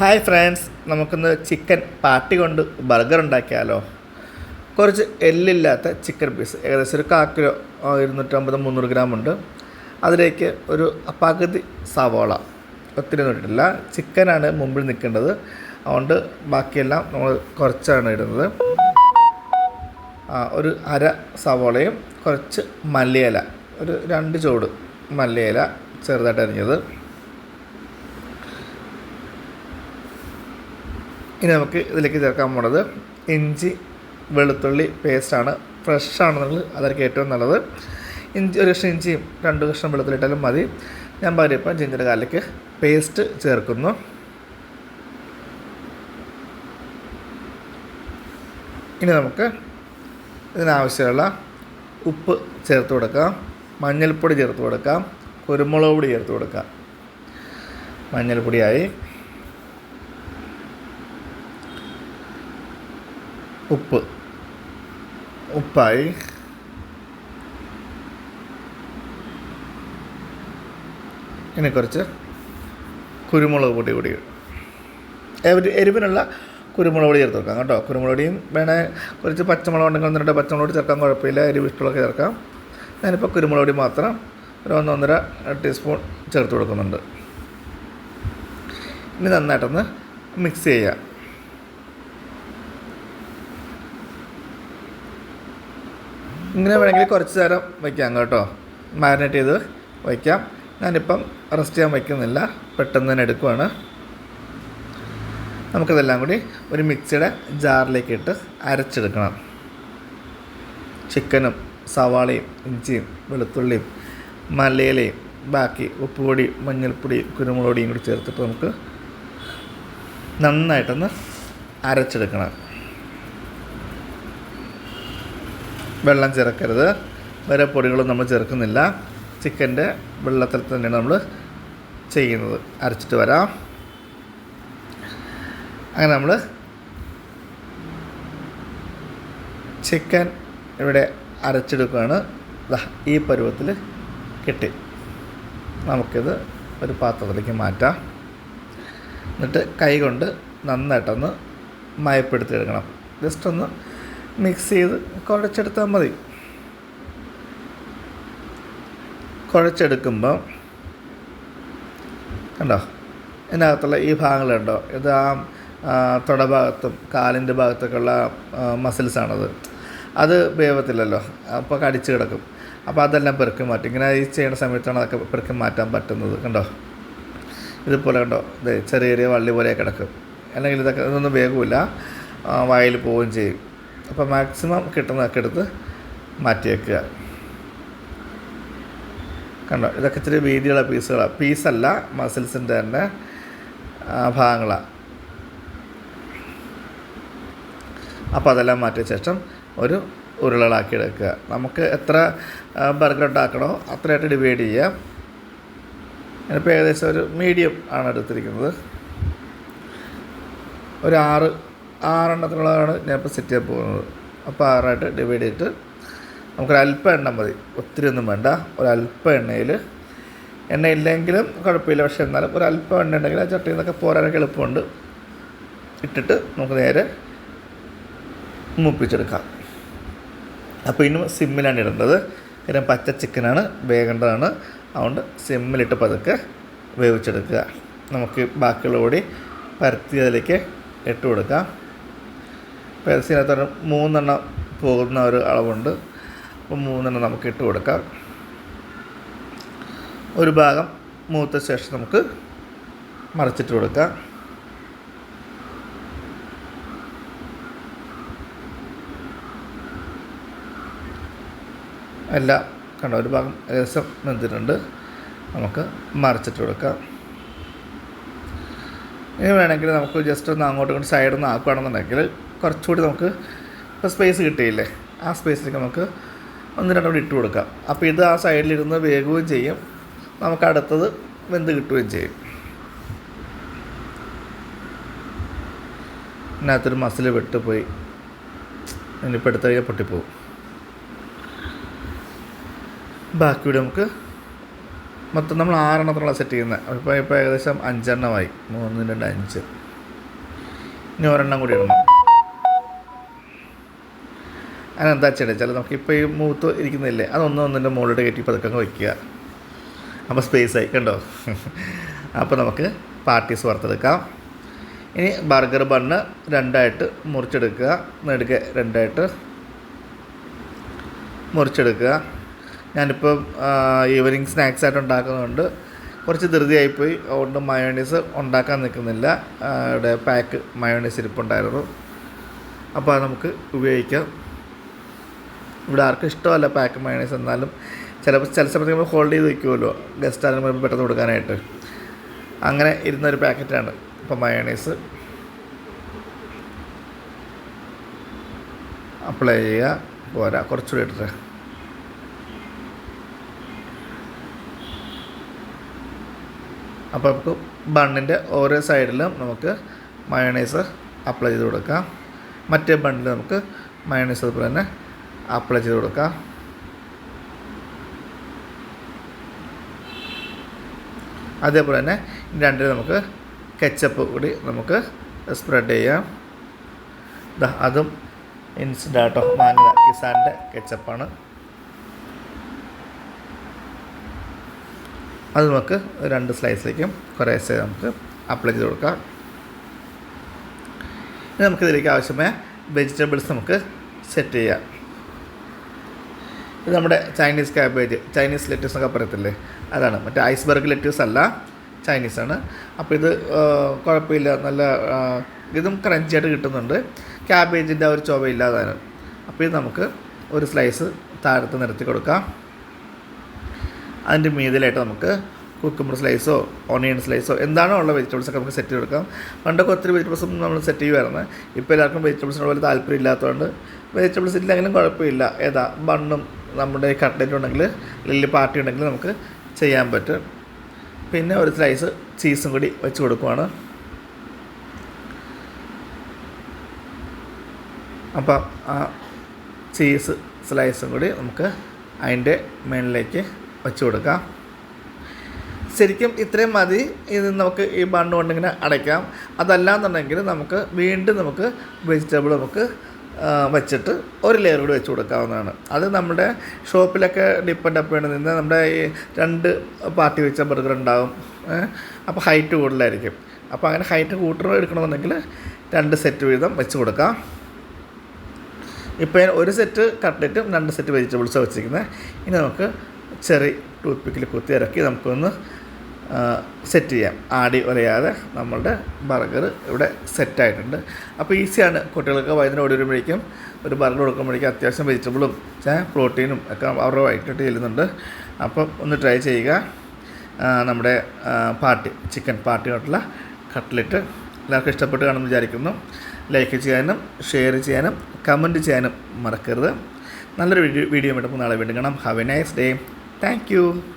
Hi friends നമുക്കിന്ന് chicken പാട്ടി കൊണ്ട് ബർഗർ ഉണ്ടാക്കിയാലോ? കുറച്ച് എല്ലില്ലാത്ത ചിക്കൻ പീസ് ഏകദേശം ഒരു കാ കിലോ ഇരുന്നൂറ്റമ്പത് മുന്നൂറ് ഗ്രാം ഉണ്ട്. അതിലേക്ക് ഒരു പകുതി സവോള. ഒത്തിരി ഇട്ടിട്ടില്ല. ചിക്കനാണ് മുമ്പിൽ നിൽക്കേണ്ടത്. അതുകൊണ്ട് ബാക്കിയെല്ലാം നമ്മൾ കുറച്ചാണ് ഇടുന്നത്. ഒരു അര സവോളയും കുറച്ച് മല്ലിയില ഒരു രണ്ട് ചൂട് മല്ലിയില ചെറുതായിട്ട് അരിഞ്ഞത്. ഇനി നമുക്ക് ഇതിലേക്ക് ചേർക്കാൻ പോണത് ഇഞ്ചി വെളുത്തുള്ളി പേസ്റ്റാണ് ഫ്രഷ് നിങ്ങൾ അതായിരിക്കും ഏറ്റവും നല്ലത്. ഇഞ്ചി ഒരു കഷ്ണം ഇഞ്ചിയും രണ്ട് കഷ്ണം വെളുത്തുള്ളി ഇട്ടാലും മതി. ഞാൻ ജിഞ്ചിന്റെ ജിഞ്ചർ ഗാർലിക്ക് പേസ്റ്റ് ചേർക്കുന്നു. ഇനി നമുക്ക് ഇതിനാവശ്യമുള്ള ഉപ്പ് ചേർത്ത് കൊടുക്കാം. മഞ്ഞൾപ്പൊടി ചേർത്ത് കൊടുക്കാം. കുരുമുളക് പൊടി ചേർത്ത് കൊടുക്കാം. മഞ്ഞൾപ്പൊടിയായി. ഉപ്പ്. ഉപ്പായി. ഇനി കുറച്ച് കുരുമുളക് പൊടി കൂടി. എരി- എരിവിനുള്ള കുരുമുളക് പൊടി ചേർത്ത് വെക്കാം കേട്ടോ. കുരുമുളക് പൊടിയും വേണേൽ കുറച്ച് പച്ചമുളക് ഉണ്ടെങ്കിൽ ഒന്ന് പച്ചമുളക് പൊടി ചേർക്കാൻ കുഴപ്പമില്ല. എരിവ് ഇഷ്ടമുള്ളൊക്കെ ചേർക്കാം. ഞാനിപ്പോൾ കുരുമുളക് പൊടി മാത്രം ഒരു ഒന്നൊന്നര ടീസ്പൂൺ ചേർത്ത് കൊടുക്കുന്നുണ്ട്. ഇനി നന്നായിട്ടൊന്ന് മിക്സ് ചെയ്യാം. ഇങ്ങനെ വേണമെങ്കിൽ കുറച്ച് നേരം വയ്ക്കാം കേട്ടോ. മാരിനേറ്റ് ചെയ്ത് വയ്ക്കാം. ഞാനിപ്പം റെസ്റ്റ് ചെയ്യാൻ വയ്ക്കുന്നില്ല. പെട്ടെന്ന് തന്നെ എടുക്കുവാണ്. നമുക്കിതെല്ലാം കൂടി ഒരു മിക്സിയുടെ ജാറിലേക്ക് ഇട്ട് അരച്ചെടുക്കണം. ചിക്കനും സവാളയും ഇഞ്ചിയും വെളുത്തുള്ളിയും മലയിലയും ബാക്കി ഉപ്പുപൊടി മഞ്ഞൾപ്പൊടി കുരുമുളക് പൊടിയും കൂടി ചേർത്തിട്ട് നമുക്ക് നന്നായിട്ടൊന്ന് അരച്ചെടുക്കണം. വെള്ളം ചേർക്കരുത്. വേറെ പൊടികളും നമ്മൾ ചേർക്കുന്നില്ല. ചിക്കന്റെ വെള്ളത്തിൽ തന്നെയാണ് നമ്മൾ ചെയ്യുന്നത്. അരച്ചിട്ട് വരാം. അങ്ങനെ നമ്മൾ ചിക്കൻ ഇവിടെ അരച്ചെടുക്കുകയാണ്. ഈ പരുവത്തിൽ കിട്ടി. നമുക്കിത് ഒരു പാത്രത്തിലേക്ക് മാറ്റാം. എന്നിട്ട് കൈ കൊണ്ട് നന്നായിട്ടൊന്ന് മയപ്പെടുത്തിയെടുക്കണം. ജസ്റ്റ് ഒന്ന് മിക്സ് ചെയ്ത് കുഴച്ചെടുത്താൽ മതി. കുഴച്ചെടുക്കുമ്പോൾ കണ്ടോ? ഇതിനകത്തുള്ള ഈ ഭാഗങ്ങളുണ്ടോ? ഇത് ആ ആ, തുടഭാഗത്തും കാലിന്റെ ഭാഗത്തൊക്കെയുള്ള മസിൽസാണത് അത് വേവത്തില്ലല്ലോ. അപ്പോൾ കടിച്ച് കിടക്കും. അപ്പോൾ അതെല്ലാം പെറുക്കി മാറ്റും. ഇങ്ങനെ ഈ ചെയ്യുന്ന സമയത്താണ് അതൊക്കെ പെറുക്കി മാറ്റാൻ പറ്റുന്നത്. കണ്ടോ? ഇതുപോലെ കണ്ടോ? ഇത് ചെറിയ ചെറിയ വള്ളി പോലെ കിടക്കും. അല്ലെങ്കിൽ ഇതൊക്കെ ഇതൊന്നും വേഗമില്ല. വായിൽ പോവുകയും ചെയ്യും. അപ്പോൾ മാക്സിമം കിട്ടുന്നതൊക്കെ എടുത്ത് മാറ്റി വയ്ക്കുക കണ്ടോ? ഇതൊക്കെ ഇച്ചിരി വീതിയുള്ള പീസുകളാണ് പീസല്ല മസിൽസിന്റെ തന്നെ ഭാഗങ്ങളാണ് അപ്പോൾ അതെല്ലാം മാറ്റിയ ശേഷം ഒരു ഉരുളകളാക്കി എടുക്കുക. നമുക്ക് എത്ര ബർഗർ ഉണ്ടാക്കണോ അത്രയായിട്ട് ഡിവൈഡ് ചെയ്യാം. ഞാനിപ്പോൾ ഏകദേശം ഒരു മീഡിയം ആണ് എടുത്തിരിക്കുന്നത്. ഒരു ആറ് ആറെണ്ണത്തിനുള്ളതാണ് ഞാനിപ്പോൾ സെറ്റ് ചെയ്യാൻ പോകുന്നത്. അപ്പോൾ ആറായിട്ട് ഡിവൈഡ് ചെയ്തിട്ട് നമുക്കൊരല്പം എണ്ണ മതി. ഒത്തിരി ഒന്നും വേണ്ട. ഒരല്പം എണ്ണയിൽ എണ്ണ ഇല്ലെങ്കിലും കുഴപ്പമില്ല. പക്ഷെ എന്നാലും ഒരല്പം എണ്ണ ഉണ്ടെങ്കിൽ ആ ചട്ടിയിൽ നിന്നൊക്കെ പോരാനൊക്കെ എളുപ്പമുണ്ട്. ഇട്ടിട്ട് നമുക്ക് നേരെ മൂപ്പിച്ചെടുക്കാം. അപ്പോൾ ഇനി സിമ്മിലാണ് ഇടേണ്ടത്. കാരണം പച്ച ചിക്കനാണ് വേകേണ്ടതാണ്. അതുകൊണ്ട് സിമ്മിലിട്ട് പതുക്കെ വേവിച്ചെടുക്കുക. നമുക്ക് ബാക്കിയുള്ള കൂടി പരത്തി അതിലേക്ക് ഇട്ട് കൊടുക്കാം. പരത്തിനകത്ത് ഒരു മൂന്നെണ്ണം പോകുന്ന ഒരു അളവുണ്ട്. അപ്പോൾ മൂന്നെണ്ണം നമുക്ക് ഇട്ട് കൊടുക്കാം. ഒരു ഭാഗം മൂത്ത ശേഷം നമുക്ക് മറിച്ചിട്ട് കൊടുക്കാം. എല്ലാം കണ്ട? ഒരു ഭാഗം ഏകദേശം നിന്നിട്ടുണ്ട് നമുക്ക് മറിച്ചിട്ട് കൊടുക്കാം. ഇനി വേണമെങ്കിൽ നമുക്ക് ജസ്റ്റ് ഒന്ന് അങ്ങോട്ടും ഇങ്ങോട്ട് സൈഡിൽ നിന്ന് ആക്കുകയാണെന്നുണ്ടെങ്കിൽ കുറച്ചുകൂടി നമുക്ക് ഇപ്പോൾ സ്പേസ് കിട്ടിയില്ലേ? ആ സ്പേസിലേക്ക് നമുക്ക് ഒന്ന് രണ്ടും കൂടി ഇട്ട് കൊടുക്കാം. അപ്പോൾ ഇത് ആ സൈഡിലിരുന്ന് വേകുകയും ചെയ്യും. നമുക്ക് അടുത്തത് വെന്ത് കിട്ടുകയും ചെയ്യും. ഇതിനകത്തൊരു മസിൽ വെട്ടുപോയി. ഇനിയിപ്പോൾ എടുത്തു കഴിഞ്ഞാൽ പൊട്ടിപ്പോവും. ബാക്കിയുടെ നമുക്ക് മൊത്തം നമ്മൾ ആറെണ്ണത്തിനുള്ള സെറ്റ് ചെയ്യുന്നത്. അപ്പോൾ ഇപ്പോൾ ഏകദേശം അഞ്ചെണ്ണമായി. മൂന്ന് രണ്ട് അഞ്ച്. ഇനി ഒരെണ്ണം കൂടി ഇടണം. അങ്ങനെ എന്താ വെച്ചാൽ നമുക്ക് ഇപ്പോൾ ഈ മൂത്ത് ഇരിക്കുന്നില്ലേ? അതൊന്നും ഒന്നിന്റെ മുകളിലോട്ട് കയറ്റി പതുക്കെ അങ്ങ് വയ്ക്കുക. അപ്പോൾ സ്പേസ് ആയി കണ്ടോ? അപ്പോൾ നമുക്ക് പാർട്ടീസ് വറുത്തെടുക്കാം. ഇനി ബർഗർ ബണ്ണ് രണ്ടായിട്ട് മുറിച്ചെടുക്കുക. നെടുക്കെ രണ്ടായിട്ട് മുറിച്ചെടുക്കുക. ഞാനിപ്പോൾ ഈവനിങ് സ്നാക്സ് ആയിട്ട് ഉണ്ടാക്കുന്നതുകൊണ്ട് കുറച്ച് ധൃതിയായിപ്പോയി. അതുകൊണ്ട് മയോണീസ് ഉണ്ടാക്കാൻ നിൽക്കുന്നില്ല. ഇവിടെ പാക്ക് മയോണീസ് ഇരിപ്പുണ്ടായിരുന്നു അപ്പോൾ അത് നമുക്ക് ഉപയോഗിക്കാം. ഇവിടെ ആർക്കും ഇഷ്ടമല്ല പാക്ക് മയോണീസ് എന്നാലും ചിലപ്പോൾ ചില സമയത്ത് നമ്മൾ ഹോൾഡ് ചെയ്ത് വയ്ക്കുമല്ലോ ഗസ്റ്റ് ആരും വരുമ്പോൾ പെട്ടെന്ന് കൊടുക്കാനായിട്ട്. അങ്ങനെ ഇരുന്നൊരു പാക്കറ്റാണ് ഇപ്പോൾ മയോണൈസ് അപ്ലൈ ചെയ്യുക. പോരാ കുറച്ചുകൂടി ഇട്ടിട്ട് അപ്പോൾ നമുക്ക് ബണ്ണിന്റെ ഓരോ സൈഡിലും നമുക്ക് മയണൈസ് അപ്ലൈ ചെയ്ത് കൊടുക്കാം. മറ്റേ ബണ്ണിൽ നമുക്ക് മയണൈസ് അതുപോലെ തന്നെ അപ്ലൈ ചെയ്ത് കൊടുക്കാം. അതേപോലെ തന്നെ രണ്ടിൽ നമുക്ക് കെച്ചപ്പ് കൂടി നമുക്ക് സ്പ്രെഡ് ചെയ്യാം. അതും ഇൻസ്റ്റന്റ് ആട്ടോ. മാങ്ങ കിസാന്റെ കെച്ചപ്പാണ് അത് നമുക്ക് രണ്ട് സ്ലൈസിലേക്കും കുറേശ്ശെ നമുക്ക് അപ്ലൈ ചെയ്ത് കൊടുക്കാം. ഇനി നമുക്കിതിലേക്ക് ആവശ്യമായ വെജിറ്റബിൾസ് നമുക്ക് സെറ്റ് ചെയ്യാം. ഇത് നമ്മുടെ ചൈനീസ് ക്യാബേജ് ചൈനീസ് ലെറ്റ്യൂസ് എന്നൊക്കെ പറയത്തില്ലേ? അതാണ്. മറ്റേ ഐസ്ബർഗ് ലെറ്റ്യൂസ് അല്ല ചൈനീസാണ് അപ്പോൾ ഇത് കുഴപ്പമില്ല. നല്ല ഇതും ക്രഞ്ചായിട്ട് കിട്ടുന്നുണ്ട്. ക്യാബേജിന്റെ ആ ഒരു ചുവയില്ലാതാണ് അപ്പോൾ ഇത് നമുക്ക് ഒരു സ്ലൈസ് താഴത്ത് നിരത്തി കൊടുക്കാം. അതിന്റെ മീതിലായിട്ട് നമുക്ക് കുക്കുമ്പർ സ്ലൈസോ ഓണിയൻ സ്ലൈസോ എന്താണോ ഉള്ള വെജിറ്റബിൾസ് ഒക്കെ നമുക്ക് സെറ്റ് ചെയ്ത് കൊടുക്കാം. പണ്ടൊക്കെ ഒത്തിരി വെജിറ്റബിൾസും നമ്മൾ സെറ്റ് ചെയ്യുമായിരുന്നു ഇപ്പോൾ എല്ലാവർക്കും വെജിറ്റബിൾസിനോട് വലിയ താല്പര്യം ഇല്ലാത്തതുകൊണ്ട് വെജിറ്റബിൾസ് ഇല്ലെങ്കിലും കുഴപ്പമില്ല. ഏതാ ബണ്ണും നമ്മുടെ കട്ട്ലറ്റ് ഉണ്ടെങ്കിൽ അല്ലെങ്കിൽ പാർട്ടി ഉണ്ടെങ്കിൽ നമുക്ക് ചെയ്യാൻ പറ്റും. പിന്നെ ഒരു സ്ലൈസ് ചീസും കൂടി വെച്ച് കൊടുക്കുവാണ്. അപ്പം ആ ചീസ് സ്ലൈസും കൂടി നമുക്ക് അതിന്റെ മുകളിലേക്ക് വെച്ച് കൊടുക്കാം. ശരിക്കും ഇത്രയും മതി. ഇത് നമുക്ക് ഈ ബണ്ണ് കൊണ്ടിങ്ങനെ അടയ്ക്കാം. അതല്ലാന്നുണ്ടെങ്കിൽ നമുക്ക് വീണ്ടും നമുക്ക് വെജിറ്റബിൾ നമുക്ക് വെച്ചിട്ട് ഒരു ലെയർ കൂടി വെച്ച് കൊടുക്കാവുന്നതാണ്. അത് നമ്മുടെ ഷോപ്പിലൊക്കെ ഡിപ്പെൻഡ് അപ്പ് ചെയ്യണം നിന്ന് നമ്മുടെ ഈ രണ്ട് പാർട്ടി വെച്ച ബർഗർ ഉണ്ടാവും. അപ്പോൾ ഹൈറ്റ് കൂടുതലായിരിക്കും. അപ്പോൾ അങ്ങനെ ഹൈറ്റ് കൂട്ടണം എടുക്കണമെന്നുണ്ടെങ്കിൽ രണ്ട് സെറ്റ് വീതം വെച്ച് കൊടുക്കാം. ഇപ്പോൾ ഒരു സെറ്റ് കട്ട്ലറ്റും രണ്ട് സെറ്റ് വെജിറ്റബിൾസും വെച്ചിരിക്കുന്നത് ഇനി നമുക്ക് ചെറിയ ടൂത്ത് പിക്കിൽ കുത്തി ഇറക്കി നമുക്കൊന്ന് സെറ്റ് ചെയ്യാം. ആടി ഒലയാതെ നമ്മളുടെ ബർഗർ ഇവിടെ സെറ്റായിട്ടുണ്ട് അപ്പോൾ ഈസിയാണ്. കുട്ടികൾക്ക് വൈകുന്നേരം ഓടി വരുമ്പോഴേക്കും ഒരു ബർഗർ കൊടുക്കുമ്പോഴേക്കും അത്യാവശ്യം വെജിറ്റബിളും പ്രോട്ടീനും ഒക്കെ അവരുടെ വൈകിട്ട് ചെല്ലുന്നുണ്ട്. അപ്പം ഒന്ന് ട്രൈ ചെയ്യുക. നമ്മുടെ പാർട്ടി ചിക്കൻ പാർട്ടിയോട്ടുള്ള കട്ട്ലറ്റ് എല്ലാവർക്കും ഇഷ്ടപ്പെട്ട് കാണുമെന്ന് വിചാരിക്കുന്നു. ലൈക്ക് ചെയ്യാനും ഷെയർ ചെയ്യാനും കമന്റ് ചെയ്യാനും മറക്കരുത്. നല്ലൊരു വീഡിയോ വീഡിയോ വേണ്ടി നാളെ വീണ്ടും കാണാം. Have a nice day Thank you.